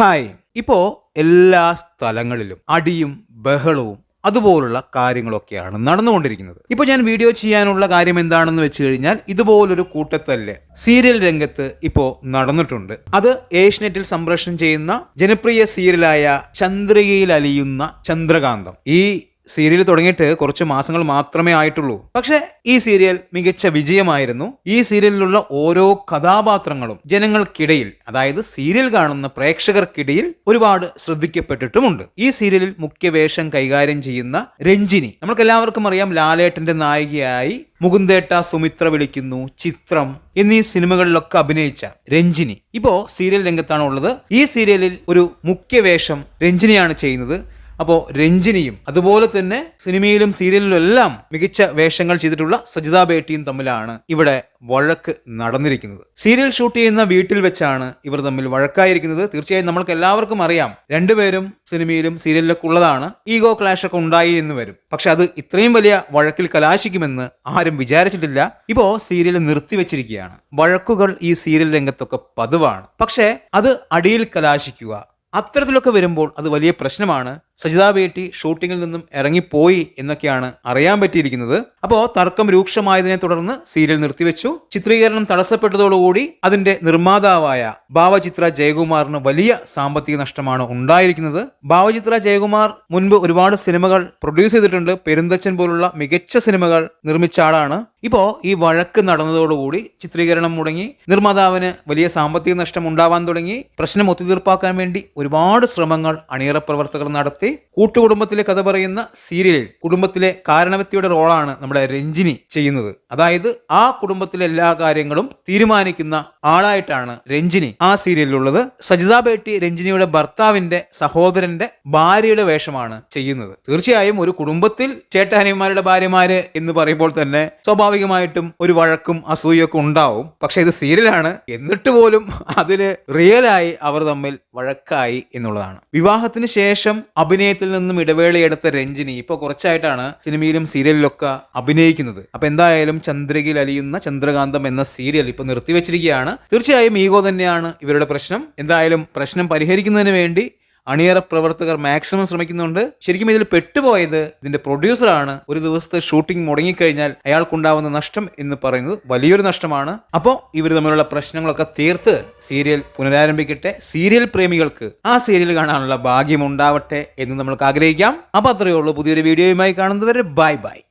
Hi. ഇപ്പോ എല്ലാ സ്ഥലങ്ങളിലും അടിയും ബഹളവും അതുപോലുള്ള കാര്യങ്ങളൊക്കെയാണ് നടന്നുകൊണ്ടിരിക്കുന്നത്. ഇപ്പോൾ ഞാൻ വീഡിയോ ചെയ്യാനുള്ള കാര്യം എന്താണെന്ന് വെച്ച് കഴിഞ്ഞാൽ ഇതുപോലൊരു കൂട്ടത്തല്ല് സീരിയൽ രംഗത്ത് ഇപ്പോ നടന്നിട്ടുണ്ട്. അത് ഏഷ്യനെറ്റിൽ സംപ്രേഷണം ചെയ്യുന്ന ജനപ്രിയ സീരിയലായ ചന്ദ്രികയിൽ അലിയുന്ന ചന്ദ്രകാന്തം. ഈ സീരിയൽ തുടങ്ങിയിട്ട് കുറച്ച് മാസങ്ങൾ മാത്രമേ ആയിട്ടുള്ളൂ. പക്ഷെ ഈ സീരിയൽ മികച്ച വിജയമായിരുന്നു. ഈ സീരിയലിലുള്ള ഓരോ കഥാപാത്രങ്ങളും ജനങ്ങൾക്കിടയിൽ അതായത് സീരിയൽ കാണുന്ന പ്രേക്ഷകർക്കിടയിൽ ഒരുപാട് ശ്രദ്ധിക്കപ്പെട്ടിട്ടുമുണ്ട്. ഈ സീരിയലിൽ മുഖ്യ വേഷം കൈകാര്യം ചെയ്യുന്ന രഞ്ജിനി. നമുക്ക് എല്ലാവർക്കും അറിയാം ലാലേട്ടന്റെ നായികയായി മുകുന്ദേട്ട സുമിത്ര വിളിക്കുന്നു ചിത്രം എന്നീ സിനിമകളിലൊക്കെ അഭിനയിച്ച രഞ്ജിനി. ഇപ്പോ സീരിയൽ രംഗത്താണ് ഉള്ളത് ഈ സീരിയലിൽ ഒരു മുഖ്യവേഷം രഞ്ജിനിയാണ് ചെയ്യുന്നത്. അപ്പോൾ രഞ്ജിനിയും അതുപോലെ തന്നെ സിനിമയിലും സീരിയലിലും എല്ലാം മികച്ച വേഷങ്ങൾ ചെയ്തിട്ടുള്ള സജിത ബേട്ടിയും തമ്മിലാണ് ഇവിടെ വഴക്ക് നടന്നിരിക്കുന്നത്. സീരിയൽ ഷൂട്ട് ചെയ്യുന്ന വീട്ടിൽ വെച്ചാണ് ഇവർ തമ്മിൽ വഴക്കായിരിക്കുന്നത്. തീർച്ചയായും നമ്മൾക്ക് എല്ലാവർക്കും അറിയാം. രണ്ടുപേരും സിനിമയിലും സീരിയലിലൊക്കെ ഉള്ളതാണ്. ഈഗോ ക്ലാഷ് ഒക്കെ ഉണ്ടായി എന്ന് വരും. പക്ഷെ അത് ഇത്രയും വലിയ വഴക്കിൽ കലാശിക്കുമെന്ന് ആരും വിചാരിച്ചിട്ടില്ല. ഇപ്പോ സീരിയൽ നിർത്തിവെച്ചിരിക്കുകയാണ് വഴക്കുകൾ ഈ സീരിയൽ രംഗത്തൊക്കെ പതിവാണ്. പക്ഷേ അത് അടിയിൽ കലാശിക്കുക അത്തരത്തിലൊക്കെ വരുമ്പോൾ അത് വലിയ പ്രശ്നമാണ്. സജിത ബേട്ടി ഷൂട്ടിങ്ങിൽ നിന്നും ഇറങ്ങിപ്പോയി എന്നൊക്കെയാണ് അറിയാൻ പറ്റിയിരിക്കുന്നത്. അപ്പോൾ തർക്കം രൂക്ഷമായതിനെ തുടർന്ന് സീരിയൽ നിർത്തിവെച്ചു. ചിത്രീകരണം തടസ്സപ്പെട്ടതോടുകൂടി അതിന്റെ നിർമ്മാതാവായ ഭാവചിത്ര ജയകുമാറിന് വലിയ സാമ്പത്തിക നഷ്ടമാണ് ഉണ്ടായിരിക്കുന്നത്. ഭാവചിത്ര ജയകുമാർ മുൻപ് ഒരുപാട് സിനിമകൾ പ്രൊഡ്യൂസ് ചെയ്തിട്ടുണ്ട്. പെരുന്തച്ചൻ പോലുള്ള മികച്ച സിനിമകൾ നിർമ്മിച്ച ആളാണ്. ഇപ്പോ ഈ വഴക്ക് നടന്നതോടുകൂടി ചിത്രീകരണം മുടങ്ങി നിർമ്മാതാവിന് വലിയ സാമ്പത്തിക നഷ്ടം ഉണ്ടാവാൻ തുടങ്ങി. പ്രശ്നം ഒത്തുതീർപ്പാക്കാൻ വേണ്ടി ഒരുപാട് ശ്രമങ്ങൾ അണിയറ പ്രവർത്തകർ നടത്തി. കൂട്ടുകുടുംബത്തിലെ കഥ പറയുന്ന സീരിയലിൽ കുടുംബത്തിലെ കാരണവ്യക്തിയുടെ റോളാണ് നമ്മുടെ രഞ്ജിനി ചെയ്യുന്നത്. അതായത് ആ കുടുംബത്തിലെ എല്ലാ കാര്യങ്ങളും തീരുമാനിക്കുന്ന ആളായിട്ടാണ് രഞ്ജിനി ആ സീരിയലിലുള്ളത്. സജിത ബേട്ടി രഞ്ജിനിയുടെ ഭർത്താവിന്റെ സഹോദരന്റെ ഭാര്യയുടെ വേഷമാണ് ചെയ്യുന്നത്. തീർച്ചയായും ഒരു കുടുംബത്തിൽ ചേട്ടഹനിമാരുടെ ഭാര്യമാര് എന്ന് പറയുമ്പോൾ തന്നെ സ്വാഭാവികമായിട്ടും ഒരു വഴക്കും അസൂയൊക്കെ ഉണ്ടാവും. പക്ഷെ ഇത് സീരിയലാണ്. എന്നിട്ട് പോലും അതിൽ റിയലായി അവർ തമ്മിൽ വഴക്കായി എന്നുള്ളതാണ്. വിവാഹത്തിന് ശേഷം അഭിനയത്തിൽ നിന്നും ഇടവേളയെടുത്ത രഞ്ജിനി ഇപ്പൊ കുറച്ചായിട്ടാണ് സിനിമയിലും സീരിയലിലൊക്കെ അഭിനയിക്കുന്നത്. അപ്പൊ എന്തായാലും ചന്ദ്രകിൽ അലിയുന്ന ചന്ദ്രകാന്തം എന്ന സീരിയൽ ഇപ്പൊ നിർത്തിവെച്ചിരിക്കുകയാണ്. തീർച്ചയായും ഈഗോ തന്നെയാണ് ഇവരുടെ പ്രശ്നം. എന്തായാലും പ്രശ്നം പരിഹരിക്കുന്നതിന് വേണ്ടി അണിയറ പ്രവർത്തകർ മാക്സിമം ശ്രമിക്കുന്നുണ്ട്. ശരിക്കും ഇതിൽ പെട്ടുപോയത് ഇതിന്റെ പ്രൊഡ്യൂസറാണ്. ഒരു ദിവസത്തെ ഷൂട്ടിംഗ് മുടങ്ങിക്കഴിഞ്ഞാൽ അയാൾക്കുണ്ടാവുന്ന നഷ്ടം എന്ന് പറയുന്നത് വലിയൊരു നഷ്ടമാണ്. അപ്പോൾ ഇവർ തമ്മിലുള്ള പ്രശ്നങ്ങളൊക്കെ തീർത്ത് സീരിയൽ പുനരാരംഭിക്കട്ടെ. സീരിയൽ പ്രേമികൾക്ക് ആ സീരിയൽ കാണാനുള്ള ഭാഗ്യം ഉണ്ടാവട്ടെ എന്ന് നമ്മൾക്ക് ആഗ്രഹിക്കാം. അപ്പോൾ അത്രയേ ഉള്ളൂ. പുതിയൊരു വീഡിയോയുമായി കാണുന്നവരെ ബൈ ബൈ.